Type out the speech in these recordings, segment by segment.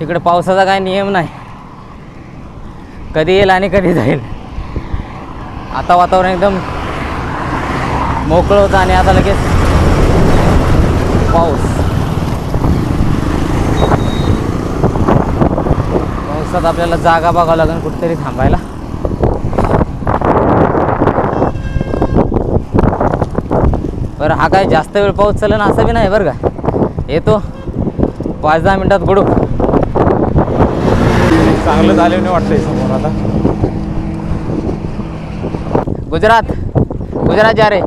इकडे पावसाचा काय नियम नाही. कधी येईल आणि कधी जाईल. आता वातावरण एकदम मोकळं होतं आणि आता लगेच पाऊस. पावसात आपल्याला जागा बघावं लागेल कुठेतरी थांबायला. बरं हा काय जास्त वेळ पाऊस चालेल असं बी नाही बरं का? येतो. पाच दहा मिनटात बुडू. चांगलं झालं नाही वाटतंय समोर आता. गुजरात गुजरात जा रे.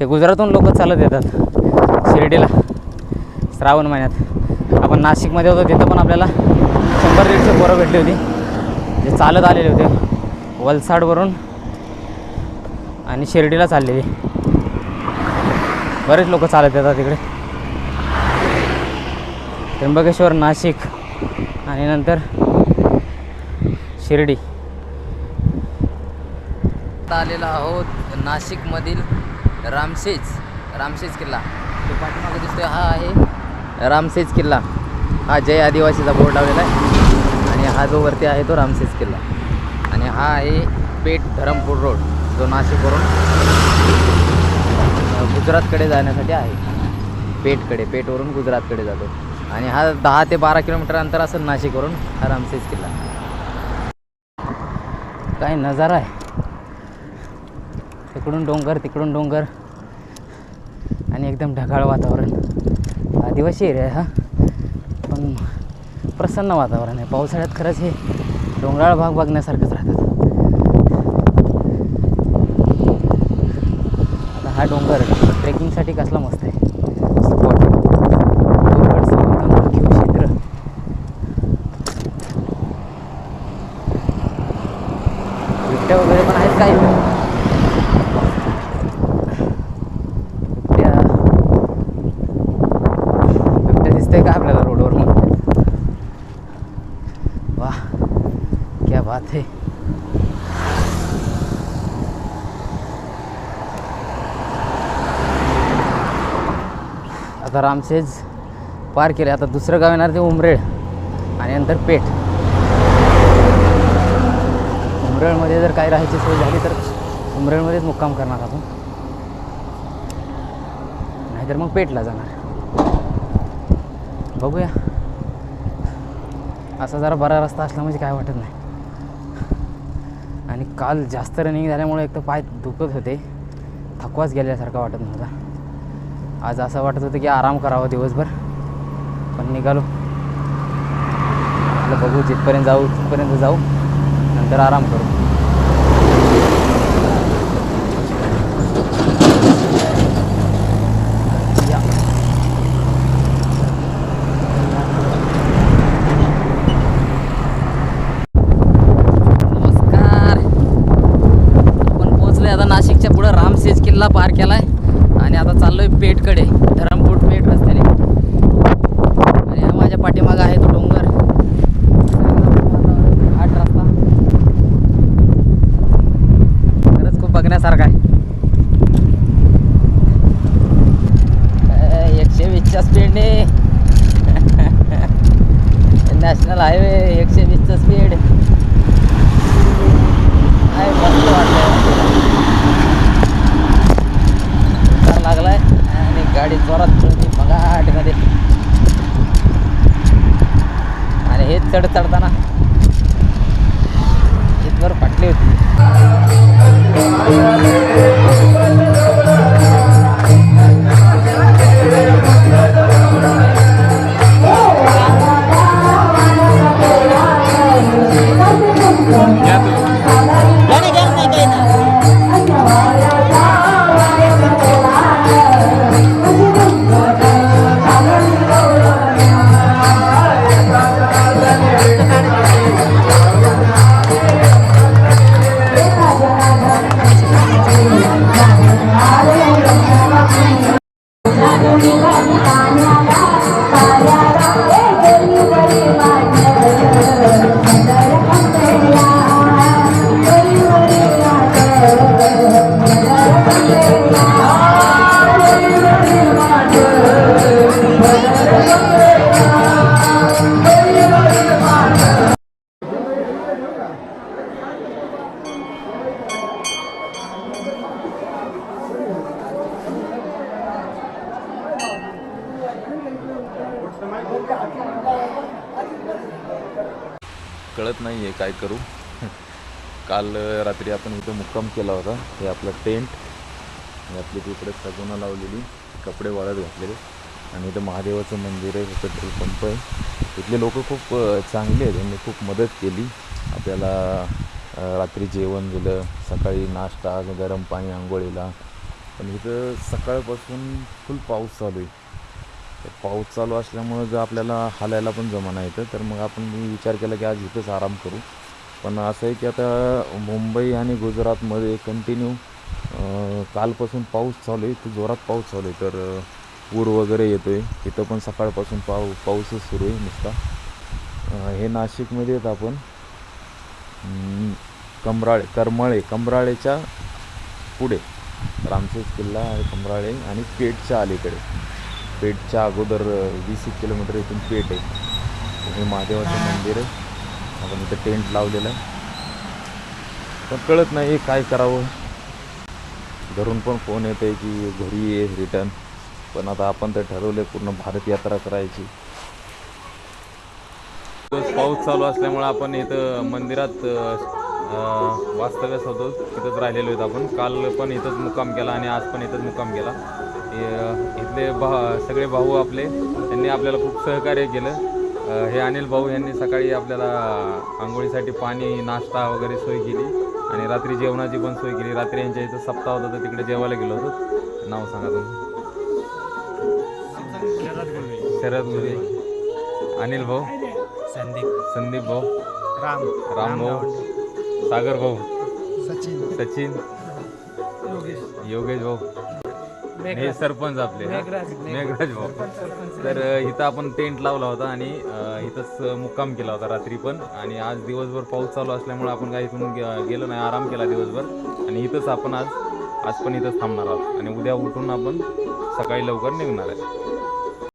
हे गुजरातून लोक चालत येतात शिर्डीला श्रावण महिन्यात. आपण नाशिकमध्ये होतो तिथं पण आपल्याला शंभर दीडशे पोरं भेटली होती. जे चालत आलेले होते वलसाडवरून आणि शिर्डीला चाललेली. बरेच लोक चालत येतात तिकडे. त्र्यंबकेश्वर नाशिक आणि नंतर शिर्डी. आता आलेलो आहोत नाशिकमधील रामशेज रामशेज किल्ला. तो पाठीमागे दिसतोय हा आहे रामशेज किल्ला. हा जय आदिवासीचा बोर्ड लावलेला आहे आणि हा जो वरती आहे तो रामशेज किल्ला. आणि हा आहे पेठ धरमपूर रोड जो नाशिकवरून गुजरातकडे जाण्यासाठी आहे. पेठकडे पेठवरून गुजरातकडे जातो. आणि हा दहा ते बारा किलोमीटर अंतर असेल नाशिकवरून हा रामसेज किल्ला. काय नजारा आहे. तिकडून डोंगर तिकडून डोंगर. आणि एकदम ढगाळ वातावरण. आदिवासी एरिया आहे हा. पण प्रसन्न वातावरण आहे. पावसाळ्यात खरंच हे डोंगराळ भाग बघण्यासारखंच राहतात. आता हा डोंगर ट्रेकिंगसाठी कसला मस्त आहे. बिबट्या वगैरे पण आहेत काही. बिबट्या बिबट्या दिसतंय का आपल्याला रोडवर मग वा क्या बात है. आता रामशेज पार केले आता दुसरं गाव येणार ते उमरेळ आणि नंतर पेठ. उमरळमध्ये जर काही राहायची सोय झाली तर उमरळमध्येच मुक्काम करणार आपण. नाहीतर मग पेटला जाणार. बघूया. असा जरा बरा रस्ता असला म्हणजे काय वाटत नाही. आणि काल जास्त रनिंग झाल्यामुळे एक तर पाय दुखत होते. थकवाच गेल्यासारखा वाटत नव्हता. आज असं वाटत होतं की आराम करावा दिवसभर. पण निघालो. बघू जिथपर्यंत जाऊ तिथपर्यंत जाऊ. नंतर आराम करू या. नमस्कार आपण पोहोचलोय आता नाशिकच्या पुढं रामसेज किल्ला पार केलाय आणि आता चाललोय पेठकडे धरमपूर पेठ रस्त्याने आणि हा माझ्या पाठीमागं आहे तो डोंगर आठ रस्ता खरंच खूप बघण्यासारखा आहे अं, एकशे वीसच्या स्पीडने नॅशनल हायवे एकशे वीसचं स्पीड काय मस्त वाटलं उतार लागलाय आणि गाडी जोरात चढली मगाटमध्ये आणि हे चढ चढता कळत नाही आहे काय करू. काल रात्री आपण इथं मुक्काम केला होता. हे आपलं टेंट. आणि आपली तिकडे सगुना लावलेली. कपडे वाळत घातलेले. आणि इथं महादेवाचं मंदिर आहे पेट्रोल पंप आहे. इथले लोक खूप चांगले आहेत. त्यांनी खूप मदत केली. आपल्याला रात्री जेवण दिलं. सकाळी नाश्ता गरम पाणी आंघोळीला. पण इथं सकाळपासून फुल पाऊस चालू आहे. तर पाऊस चालू असल्यामुळं जर आपल्याला हालायला पण जमाना येतं तर मग आपण मी विचार केला की आज इथंच आराम करू. पण असं आहे की आता मुंबई आणि गुजरातमध्ये कंटिन्यू कालपासून पाऊस चालू आहे तर जोरात पाऊस चालू आहे. तर पूर वगैरे येतो आहे इथं पण सकाळपासून पाऊ पाऊसच सुरू आहे नुसता. हे नाशिकमध्ये येत आपण. कमराळे करमळे कमराळेच्या पुढे. रामसेज किल्ला आहे कमराळे आणि पेठच्या अलीकडे. पेठच्या अगोदर वीस एक किलोमीटर इथून पेठ आहे. हे महादेवाचं मंदिर आहे. आपण इथं टेंट लावलेलं आहे. पण कळत नाही काय करावं. घरून पण फोन येत आहे की घरी ये रिटर्न पण आता आपण तर ठरवलं पूर्ण भारत यात्रा करायची. पाऊस चालू असल्यामुळे आपण इथं मंदिरात वास्तव्यास होतो तिथंच राहिलेलो आहेत आपण. काल पण इथंच मुक्काम केला आणि आज पण इथंच मुक्काम केला. इथले भा सगळे भाऊ आपले त्यांनी आपल्याला खूप सहकार्य केलं. हे अनिल भाऊ यांनी सकाळी आपल्याला आंघोळीसाठी पाणी नाश्ता वगैरे सोय केली आणि रात्री जेवणाची पण सोय केली. रात्री यांच्या इथं सप्ताह होता तर तिकडे जेवायला गेलो होतो. नाव सांगा तुम्ही. शरद गुरे अनिल भाऊ. संदीप. संदीप भाऊ. राम. राम भाऊ. सागर भाऊ. सचिन. सचिन. योगेश भाऊ. हे सरपंच आपले. मेघराज भाऊ. तर इथं आपण टेंट लावला होता आणि इथंच मुक्काम केला होता रात्री पण. आणि आज दिवसभर पाऊस चालू असल्यामुळे आपण काही इथून गेलो नाही. आराम केला दिवसभर. आणि इथंच आपण आज आज पण इथंच थांबणार आहोत. आणि उद्या उठून आपण सकाळी लवकर निघणार आहे.